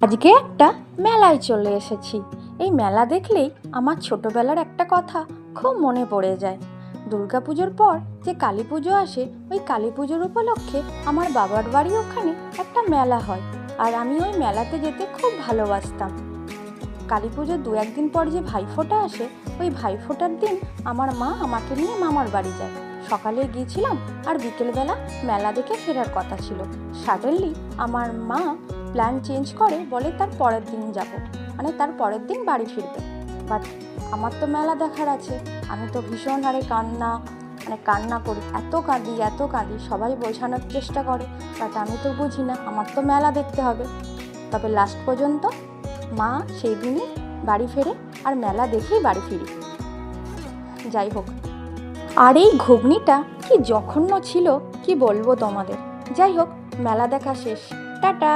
আজকে একটা মেলায় চলে এসেছি। এই মেলা দেখলেই আমার ছোটবেলার একটা কথা খুব মনে পড়ে যায়। দুর্গাপুজোর পর যে কালী পুজো আসে, ওই কালী পুজোর উপলক্ষে আমার বাবার বাড়ি ওখানে একটা মেলা হয় আর আমি ওই মেলাতে যেতে খুব ভালোবাসতাম। কালী পুজোর দু একদিন পর যে ভাইফোঁটা আসে, ওই ভাইফোঁটার দিন আমার মা আমাকে নিয়ে মামার বাড়ি যায়। সকালে গিয়েছিলাম আর বিকেলবেলা মেলা দেখে ফেরার কথা ছিল। সাডেনলি আমার মা প্ল্যান চেঞ্জ করে বলে তার পরের দিন যাব। মানে তার পরের দিন বাড়ি ফিরবে। বাট আমার তো মেলা দেখার আছে। আমি তো ভীষণ হারে কান্না মানে কান্না করি। এত কাঁদি এত কাঁদি, সবাই বোঝানোর চেষ্টা করে। বাট আমি তো বুঝি না, আমার তো মেলা দেখতে হবে। তবে লাস্ট পর্যন্ত মা সেই দিনই বাড়ি ফেরে আর মেলা দেখেই বাড়ি ফিরি। যাই হোক, আর এই ঘুগনিটা কি জঘন্য ছিল, কি বলব তোমাদের? যাই হোক, মেলা দেখা শেষ। টাটা!